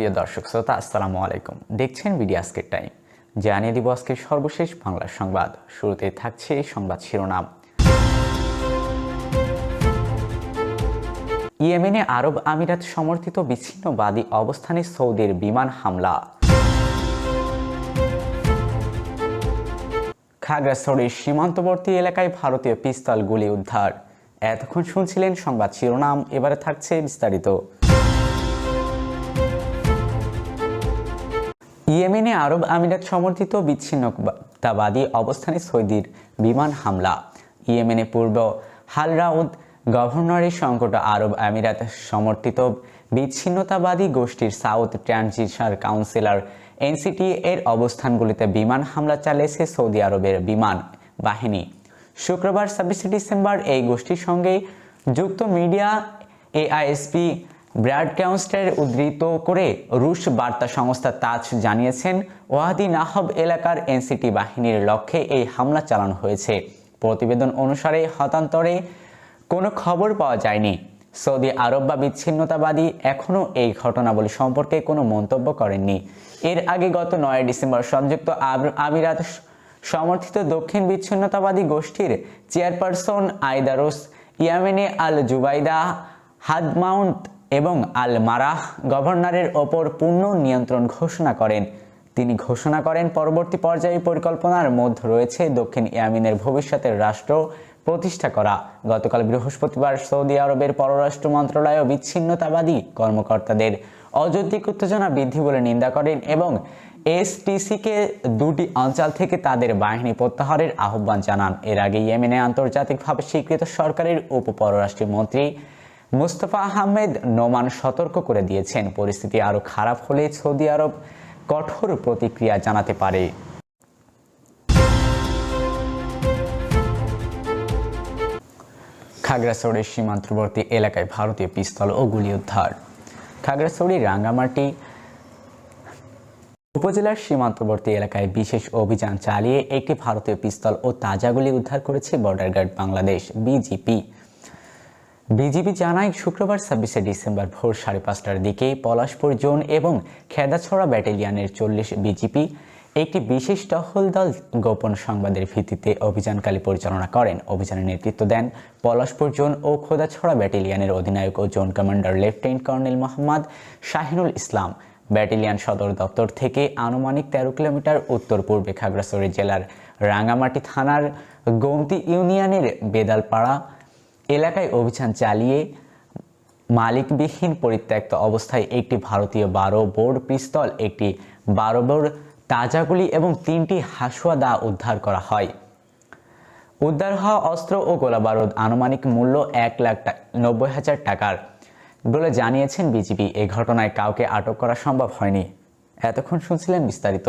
সুপ্রিয় দর্শক শ্রোতা, আসসালামু আলাইকুম। দেখছেন বিডি আজকের টাইম। জানিয়ে দিব আজকের সর্বশেষ বাংলা সংবাদ। শুরুতে থাকছে সংবাদ শিরোনাম। ইয়েমেনে আরব আমিরাত সমর্থিত বিচ্ছিন্নবাদী অবস্থানে সৌদির বিমান হামলা। খাগড়াছড়ির সীমান্তবর্তী এলাকায় ভারতীয় পিস্তল গুলি উদ্ধার। এতক্ষণ শুনছিলেন সংবাদ শিরোনাম। এবারে থাকছে বিস্তারিত। ইয়েমেনে আরব আমিরাত সমর্থিত বিচ্ছিন্নতাবাদী অবস্থানে সৌদির বিমান হামলা। ইয়েমেনে পূর্ব হালরাউদ গভর্নরের সংকট আরব আমিরাত সমর্থিত বিচ্ছিন্নতাবাদী গোষ্ঠীর সাউথ ট্রানজিশনাল কাউন্সিলর এনসিটি এর অবস্থানগুলিতে বিমান হামলা চালিয়েছে সৌদি আরবের বিমান বাহিনী। শুক্রবার ছাব্বিশে ডিসেম্বর এই গোষ্ঠীর সঙ্গে যুক্ত মিডিয়া এআইএসপি ব্রডকাস্টের উদ্ধৃত করে রুশ বার্তা সংস্থা তাজ জানিয়েছেন ওয়াহাদি নাহব এলাকার এনসিটি বাহিনীর লক্ষ্যে এই হামলা চালানো হয়েছে। প্রতিবেদন অনুসারে হতান্তরে কোনো খবর পাওয়া যায়নি। সৌদি আরব বা বিচ্ছিন্নতাবাদী এখনও এই ঘটনাবলী সম্পর্কে কোনো মন্তব্য করেননি। এর আগে গত নয় ডিসেম্বর সংযুক্ত আমিরাত সমর্থিত দক্ষিণ বিচ্ছিন্নতাবাদী গোষ্ঠীর চেয়ারপারসন আইদারোস ইয়ামেনে আল জুবাইদা হাদমাউন্ট এবং আল মারাহ গভর্নরের ওপর পূর্ণ নিয়ন্ত্রণ ঘোষণা করেন। তিনি ঘোষণা করেন, পরবর্তী পর্যায়ে পরিকল্পনার মধ্যে রয়েছে দক্ষিণ ইয়ামিনের ভবিষ্যতের রাষ্ট্র প্রতিষ্ঠা করা। গতকাল বৃহস্পতিবার সৌদি আরবের পররাষ্ট্র মন্ত্রণালয় বিচ্ছিন্নতাবাদী কর্মকর্তাদের অযৌক্তিক উত্তেজনা বৃদ্ধি বলে নিন্দা করেন এবং এসটিসিকে দুটি অঞ্চল থেকে তাদের বাহিনী প্রত্যাহারের আহ্বান জানান। এর আগে ইয়েমেনে আন্তর্জাতিকভাবে স্বীকৃত সরকারের উপ পররাষ্ট্রমন্ত্রী মুস্তফা আহমেদ নোমান সতর্ক করে দিয়েছেন। পরিস্থিতি আরও খারাপ হলে সৌদি আরব কঠোর প্রতিক্রিয়া জানাতে পারে। খাগড়াছড়ির সীমান্তবর্তী এলাকায় ভারতীয় পিস্তল ও গুলি উদ্ধার। খাগড়াছড়ির রাঙ্গামাটি উপজেলার সীমান্তবর্তী এলাকায় বিশেষ অভিযান চালিয়ে একটি ভারতীয় পিস্তল ও তাজাগুলি উদ্ধার করেছে border guard Bangladesh, BGP. BGB জানায় শুক্রবার ছাব্বিশে ডিসেম্বর ভোর সাড়ে পাঁচটার দিকে পলাশপুর জোন এবং খেদাছড়া ব্যাটালিয়নের চল্লিশ বিজিপি একটি বিশেষ টহল দল গোপন সংবাদের ভিত্তিতে অভিযানকালী পরিচালনা করেন। অভিযানের নেতৃত্ব দেন পলাশপুর জোন ও খোদাছড়া ব্যাটালিয়নের অধিনায়ক ও zone commander lieutenant colonel Mohammad Shahinul Islam. Battalion সদর দপ্তর থেকে আনুমানিক তেরো কিলোমিটার উত্তর পূর্বে খাগড়াছড়ি জেলার রাঙ্গামাটি থানার গোমতি ইউনিয়নের বেদালপাড়া এলাকায় অভিযান চালিয়ে মালিকবিহীন পরিত্যক্ত অবস্থায় একটি ভারতীয় বারো বোর্ড পিস্তল, একটি বারো বোর্ড তাজাগুলি এবং তিনটি হাসুয়া দা উদ্ধার করা হয়। উদ্ধার হওয়া অস্ত্র ও গোলাবারুদ আনুমানিক মূল্য এক লাখ নব্বই হাজার টাকার বলে জানিয়েছেন বিজিবি। এই ঘটনায় কাউকে আটক করা সম্ভব হয়নি। এতক্ষণ শুনছিলেন বিস্তারিত।